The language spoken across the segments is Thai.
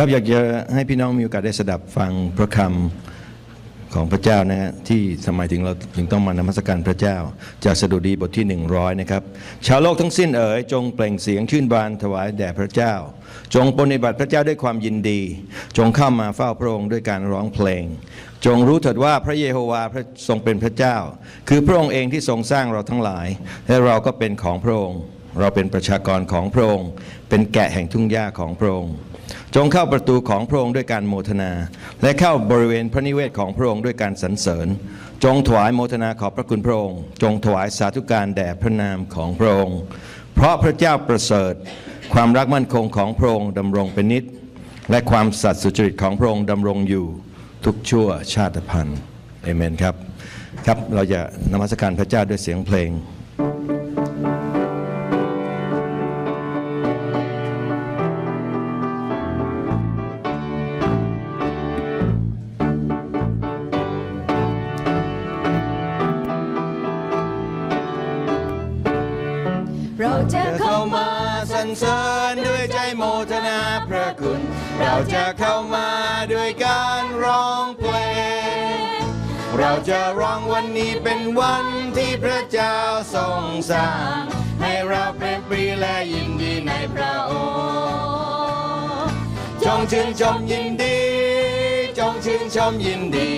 ครับอยากจะให้พี่น้องมีโอกาสได้สดับฟังพระคำของพระเจ้านะฮะที่สมัยถึงเราถึงต้องมานมัสการพระเจ้า จากสดุดีบทที่ 100 นะครับ ชาวโลกทั้งสิ้นเอ๋ยจงเปล่งเสียงชื่นบานถวายแด่พระเจ้า จงปฏิบัติพระเจ้าด้วยความยินดี จงเข้ามาเฝ้าพระองค์ด้วยการร้องเพลง จงรู้เถิดว่าพระเยโฮวาห์พระทรงเป็นพระเจ้า คือพระองค์เองที่ทรงสร้างเราทั้งหลาย และเราก็เป็นของพระองค์ เราเป็นประชากรของพระองค์ เป็นแกะแห่งทุ่งหญ้าของพระองค์ จงเข้าประตูของพระองค์ด้วยการโมทนา และเข้าบริเวณพระนิเวศของพระองค์ด้วยการสรรเสริญ จงถวายโมทนาขอบพระคุณพระองค์ จงถวายสาธุการแด่พระนามของพระองค์ เพราะพระเจ้าประเสริฐ ความรักมั่นคงของพระองค์ดำรงเป็นนิจและความสัตย์สุจริตของพระองค์ดำรงอยู่ทุกชั่วชาติพันธุ์เอเมนครับ ครับเราจะนมัสการพระเจ้าด้วยเสียงเพลง ด้วยการร้องเพลง เราจะร้องวันนี้เป็นวันที่พระเจ้าทรงสร้าง ให้เราเป็นปรีและยินดีในพระองค์จงชื่นชมยินดี จงชื่นชมยินดี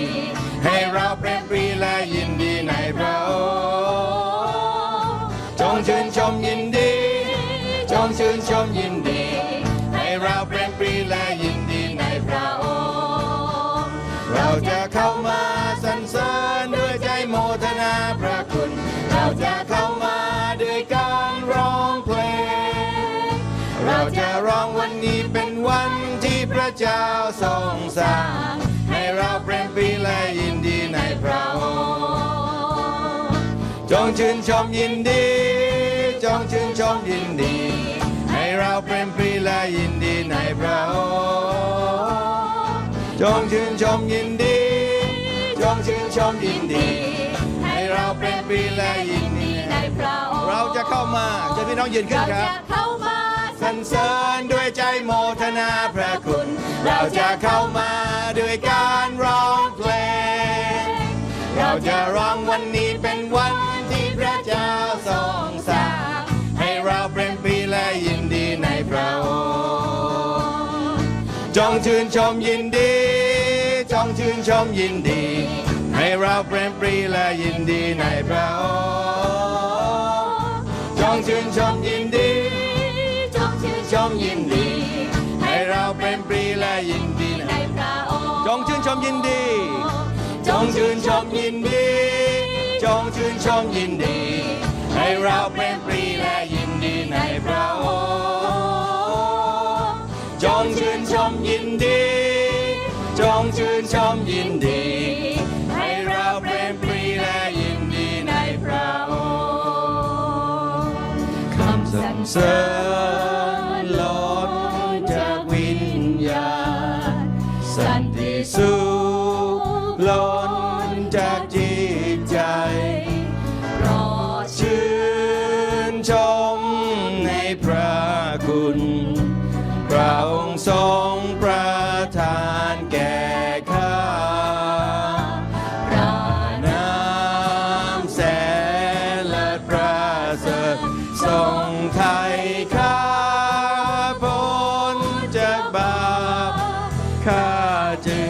ให้เราเป็นปรีและยินดีในพระองค์จงชื่นชมยินดี จงชื่นชมยินดี ให้เราเป็น ระเจ้าทรงสร้างให้เราเป็นปรีและยินดีในพระองค์จงชื่นชมยินดี จงชื่นชมยินดี ให้เราเป็นปรีและยินดีในพระองค์จงชื่นชมยินดี จงชื่นชมยินดี ให้เราเป็นปรีและยินดีในพระองค์เราจะเข้ามาจะพี่น้องยืนขึ้นครับ สรรเสริญด้วยใจโมทนาพระคุณ เราจะเข้ามาด้วยการร้องเพลง เราจะร้องวันนี้เป็นวันที่พระเจ้าทรงสร้างให้เราเป็นปีและยินดีในพระองค์จงชื่นชมยินดี จงชื่นชมยินดี ให้เราเป็นปรีและยินดีในพระองค์จงชื่นชมยินดี ชมยินดี ให้เราเป็นปรีและยินดีในพระองค์จงชื่นชมยินดี จงชื่นชมยินดี จงชื่นชมยินดี ให้เราเป็นปรีและยินดีในพระองค์จงชื่นชมยินดี จงชื่นชมยินดีให้เราเป็นปรีและยินดีในพระองค์คำสรรเสริญา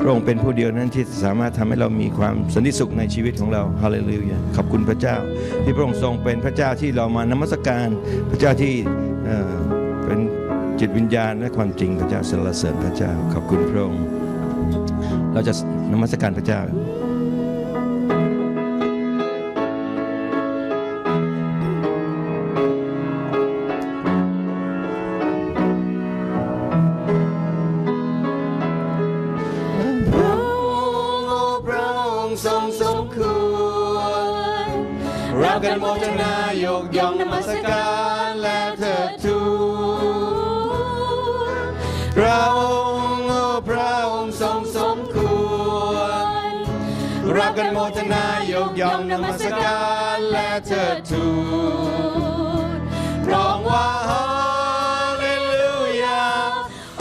พระองค์เป็นผู้เดียวนั้นที่สามารถทำให้เรามีความสันติสุขในชีวิตของเราฮาเลลูยาขอบคุณพระเจ้า ที่พระองค์ทรงเป็นพระเจ้าที่เรามานมัสการ พระเจ้าที่เเป็นจิตวิญญาณและความจริงพระเจ้าสรรเสริญพระเจ้า ขอบคุณพระองค์ เราจะนมัสการพระเจ้า กันโมทนายกย่องนมัสการและเถิดทูลร้องว่าฮาเลลูยา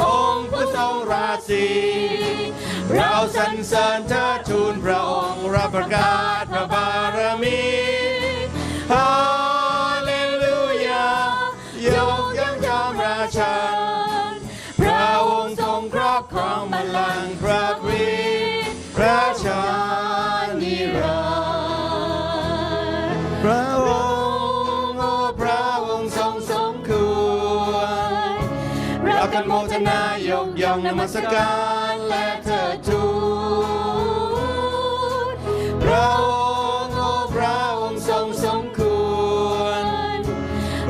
องค์ผู้ทรงราศีเราสรรเสริญเทิดทูลพระองค์รับประกาศพระบารมีฮาเลลูยายกย่องยอมราชันพระองค์ทรงครอบครองบัลลังก์พระคริพระ นมัสการและเถิดทูลพระองค์โอ้พระองค์ทรงสมควร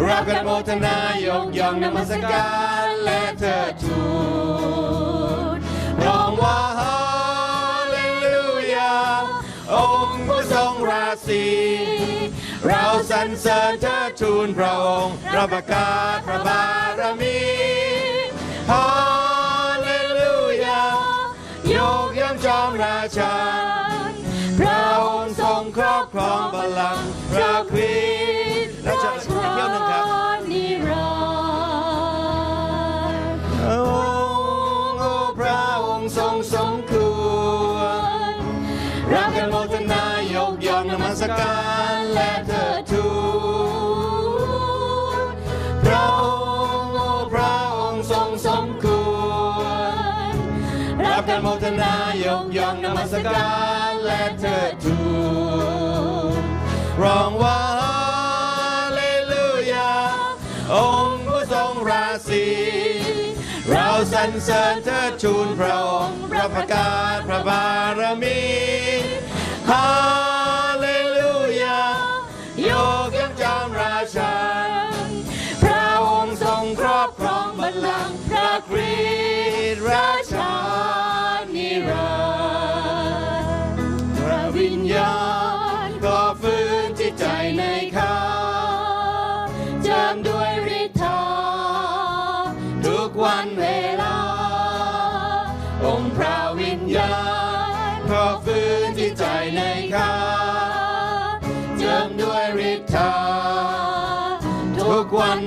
เรากันโมทนายกย่องนมัสการและเถิดทูลร้องว่าฮาเลลูยา องค์ผู้ทรงราศีเราสรรเสริญเทิดทูลพระองค์เราประกาศพระบารมีฮ มราชา พระองค์ทรงครอบครองบัลลังก์พระคริสต์และจะอีกเที่ยวหนึ่งครับนิรันดร์องค์โอ้พระองค์ทรงสมควรรักกันโมทนายกย่องนมัสการ การและเธอทูลร้องว่าฮาเลลูยา องค์ผู้ทรงราศีเราสรรเสริญเธอชูนพระองค์พระประกาศพระบารมีฮา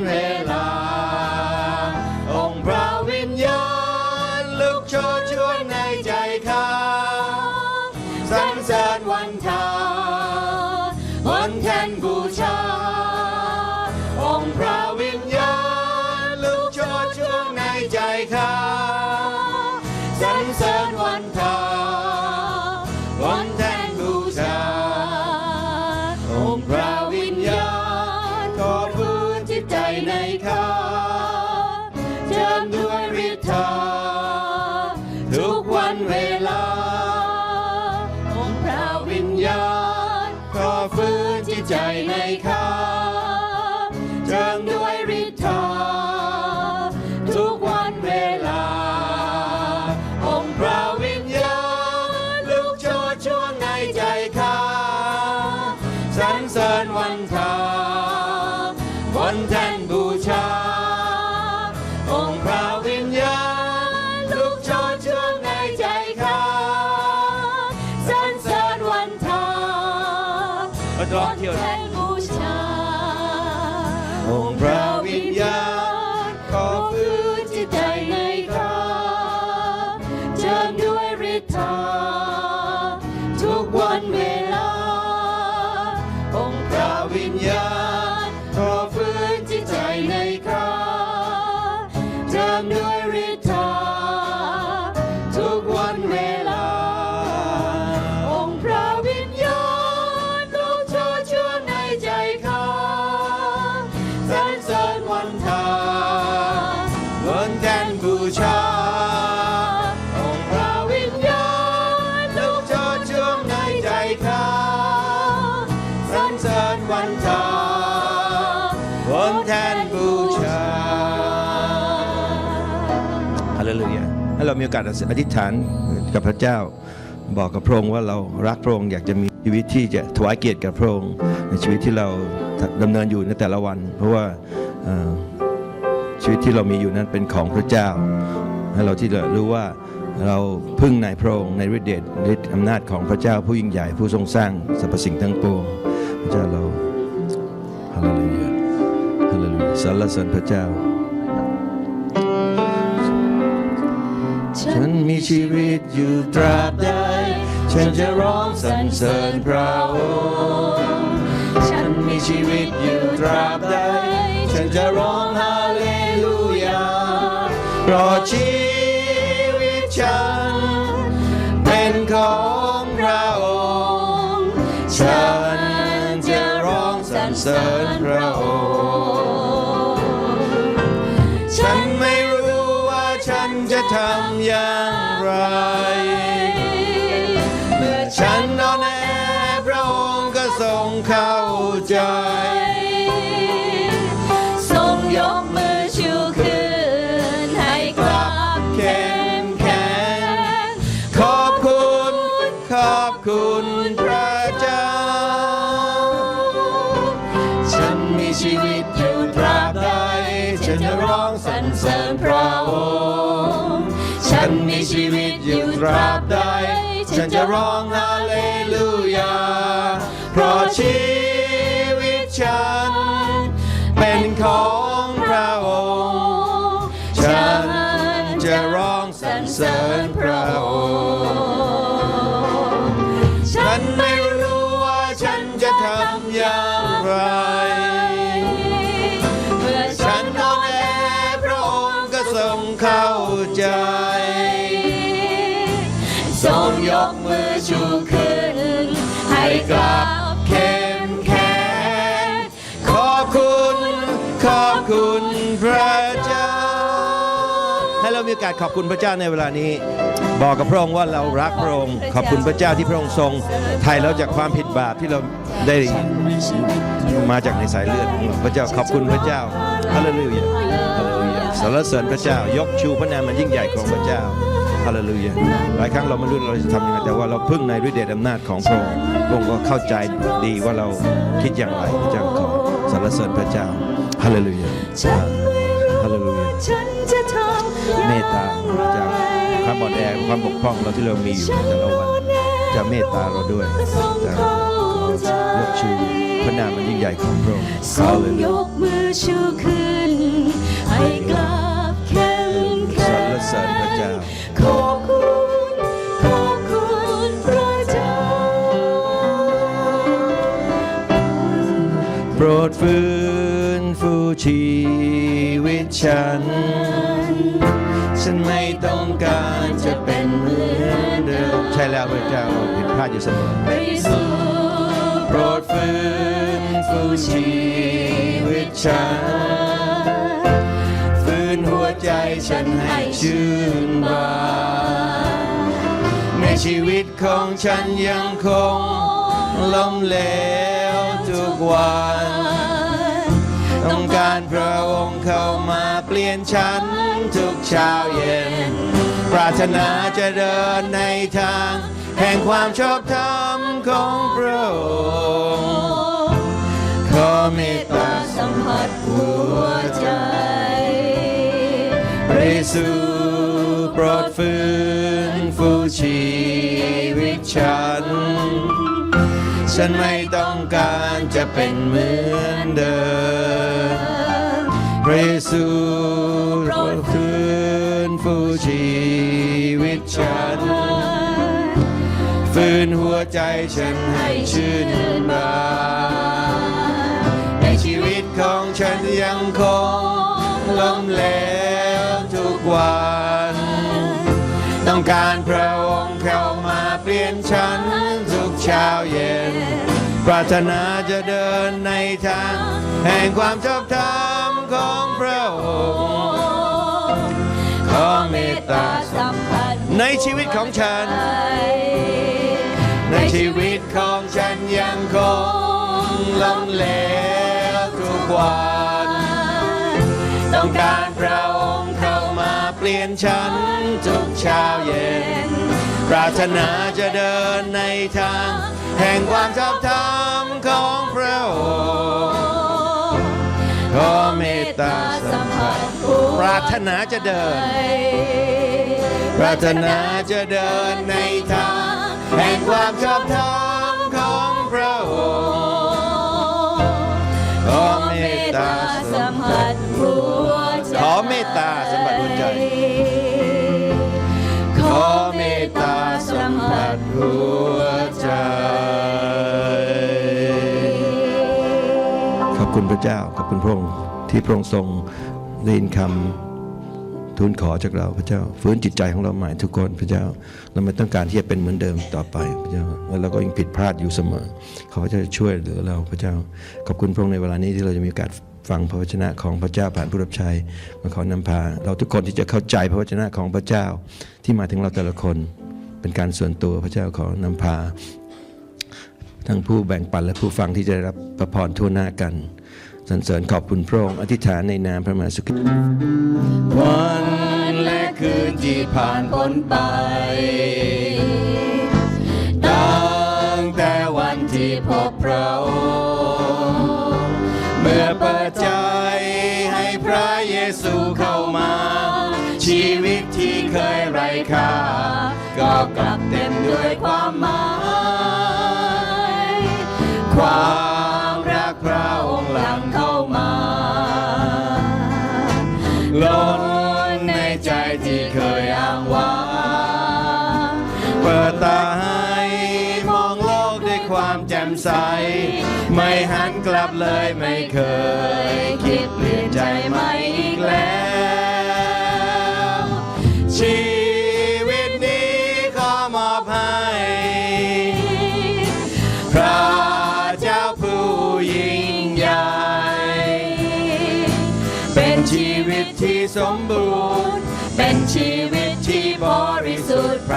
เวลา Yeah. กาสอธิษฐานกับพระเจ้า บอกกับพระองค์ว่าเรารักพระองค์อยากจะมีชีวิตที่จะถวายเกียรติกับพระองค์ในชีวิตที่เราดำเนินอยู่ในแต่ละวัน เพราะว่าชีวิตที่เรามีอยู่นั้นเป็นของพระเจ้าให้เราที่จะรู้ว่าเราพึ่งในพระองค์ในฤทธิ์เดชฤทธิ์อำนาจของพระเจ้าผู้ยิ่งใหญ่ผู้ทรงสร้างสรรพสิ่งทั้งปวงพระเจ้าเราฮาเลลูยาฮาเลลูยาสรรเสริญพระเจ้า ฉันมีชีวิตอยู่ตราบใด ฉันจะร้องสรรเสริญพระองค์ฉันมีชีวิตอยู่ตราบใด ฉันจะร้องฮาเลลูยาเพราะชีวิตฉัน เป็นของพระองค์ ฉันจะร้องสรรเสริญ ชีวิตอยู่ตราบใดฉันจะร้องสรรเสริญพระองค์ฉันมีชีวิตอยู่ตราบใดฉันจะร้องฮาเลลูยาเพราะชี อกาสขอบคุณพระเจ้าในเวลานี้ บอกกับพระองค์ว่าเรารักพระองค์ ขอบคุณพระเจ้าที่พระองค์ทรงไถ่เราจากความผิดบาปที่เราได้มาจากในสายเลือดของเราพระเจ้าขอบคุณพระเจ้าฮาเลลูยาฮาเลลูยาสรรเสริญพระเจ้ายกชูพระนามมันยิ่งใหญ่ของพระเจ้าฮาเลลูยาหลายครั้งเราไม่รู้เราจะทำยังไงแต่ว่าเราพึ่งในฤทธิ์เดชอำนาจของพระองค์พระองค์ก็เข้าใจดีว่าเราคิดอย่างไรพระเจ้าขอสรรเสริญพระเจ้าฮาเลลูยา ฉันไม่รู้ฮาเลลูยาฉันจะทำเมตตาพระเจ้าความบอดแอความบกพร่องเราที่เรามีอยู่ในแต่ละวันจะเมตตาเราด้วยจะยกชูพระนามมันยิ่งใหญ่ของพระองค์ทรฮางเลลูยยากมือชูขึ้น ให้กลับเข้มสแข็รงรเสริญพระเจ้าขอบคุณขอบคุณพระเจ้าโปรดฟื้นฟูชีวิต ฉัน ฉันไม่ต้องการจะเป็นเหมือนเดิมใช่แล้วพระเจ้าผิดพลาดอยู่เสมอพระเยซูโปรดฟื้นฟูชีวิตฉันฟื้นหัวใจฉันให้ชื่นบานในชีวิตของฉันยังคงล้มเหลวทุกวัน ต้องการพระองค์เข้ามาเปลี่ยนฉันทุกเช้าเย็น ปรารถนาจะเดินในทาง แห่งความชอบธรรมของพระองค์ขอเมตตาสัมผัสหัวใจพระเยซูโปรดฟื้นฟูชีวิตฉัน ฉันไม่ต้องการจะเป็นเหมือนเดิมพระเยซูโปรดฟื้นฟูชีวิตฉัน ฟื้นหัวใจฉันให้ชื่นบานในชีวิตของฉันยังคงล้มเหลวทุกวัน ต้องการพระองค์เข้ามาเปลี่ยนฉัน เช้าเย็น ปรารถนาจะเดินในทาง แห่งความชอบธรรมของพระองค์ขอเมตตาสัมผัสในชีวิตของฉัน ในชีวิตของฉันยังคงล้มเหลวทุกวัน ต้องการพระองค์เข้ามาเปลี่ยนฉันทุกเช้าเย็น ปรารถนาจะเดินในทาง แห่งความชอบธรรมของพระองค์ขอเมตตาสัมผัสปรารถนาจะเดิน ปรารถนาจะเดินในทาง แห่งความชอบธรรมของพระองค์ขอเมตตาสัมผัสหัวใจขอเมตตา ใจ ขอบคุณพระเจ้า ขอบคุณพระองค์ที่พระองค์ทรงได้ยินคำทูลขอจากเราพระเจ้าฟื้นจิตใจของเราใหม่ทุกคนพระเจ้า เราไม่ต้องการที่จะเป็นเหมือนเดิมต่อไปพระเจ้าแล้วเราก็ยังผิดพลาดอยู่เสมอ ขอพระเจ้าช่วยเหลือเราพระเจ้า ขอบคุณพระองค์ในเวลานี้ที่เราจะมีโอกาสฟังพระวจนะของพระเจ้าผ่านผู้รับใช้มาขอนำพา เราทุกคนที่จะเข้าใจพระวจนะของพระเจ้าที่มาถึงเราแต่ละคน เป็นการส่วนตัวพระเจ้าขอนำพา ทั้งผู้แบ่งปันและผู้ฟังที่จะรับพระพรทั่วหน้ากันสรรเสริญขอบคุณพระองค์อธิษฐานในนามพระมหาสุขวันและคืนที่ผ่านพ้นไปตั้งแต่วันที่พบพระองค์เมื่อเปิดใจให้พระเยซูเข้ามา ชีวิตที่เคยไร้ค่า ก็กลับเต็มด้วยความหมาย ความรักพระองค์หลั่งเข้ามา ล้นในใจที่เคยอ้างว้างเปิดตาให้มองโลกด้วยความแจ่มใส ไม่หันกลับเลยไม่เคย คิดเปลี่ยนใจไม่อีกแล้ว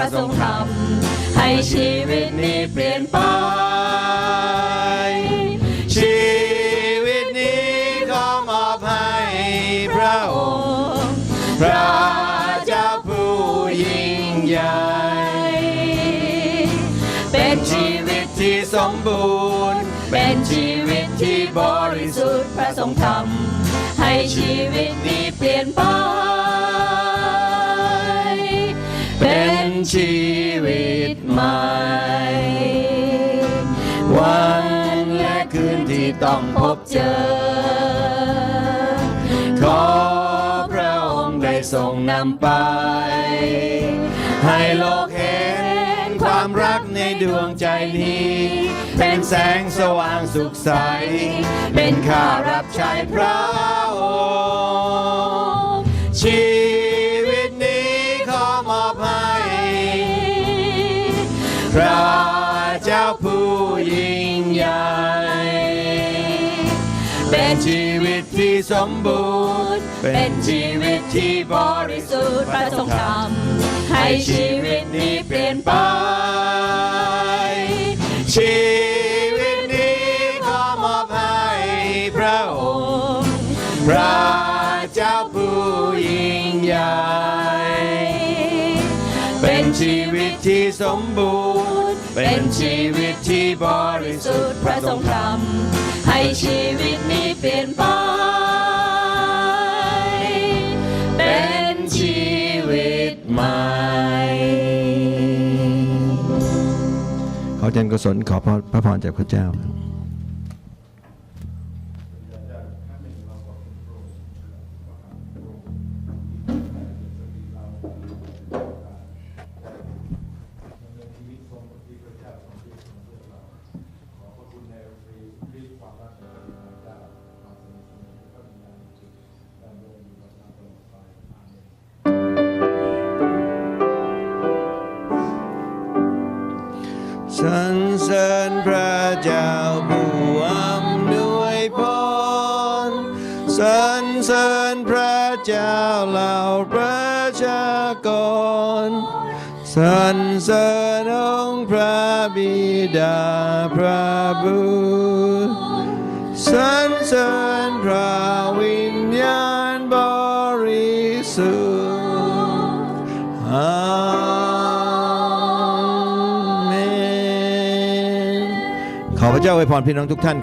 ทธิ์พระทรงทำให้ชีวิตนี้เปลี่ยนไป ชีวิตนี้ขอมอบให้พระองค์พระเจ้าผู้ยิ่งใหญ่ เป็นชีวิตที่สมบูรณ์ เป็นชีวิตที่บริสุทธิ์พระทรงทำให้ชีวิตนี้เปลี่ยนไป ชีวิตใหม่ วันและคืนที่ต้องพบเจอ ขอพระองค์ได้ทรงนำไป ให้โลกเห็นความรักในดวงใจนี้ เป็นแสงสว่างสุขใส เป็นข้ารับใช้พระองค์ชี สมบูรณ์ เป็นชีวิตที่บริสุทธิ์พระทรงทำให้ชีวิตนี้เปลี่ยนไป ชีวิตนี้ขอมอบให้พระองค์พระเจ้าผู้ยิ่งใหญ่เป็นชีวิตที่สมบูรณ์ เป็นชีวิตที่บริสุทธิ์พระทรงทำให้ชีวิตนี้เปลี่ยนไป จารย์กุศลขอพระพรจากพระเจ้า ญพระเจ้าผู้อำนวยพรสรรเสริญพระเจ้าเหล่าประชากรสรรเสริญองค์พระบิดาพระบุตรสรรเสริญพระ พรพี่น้องทุกท่าน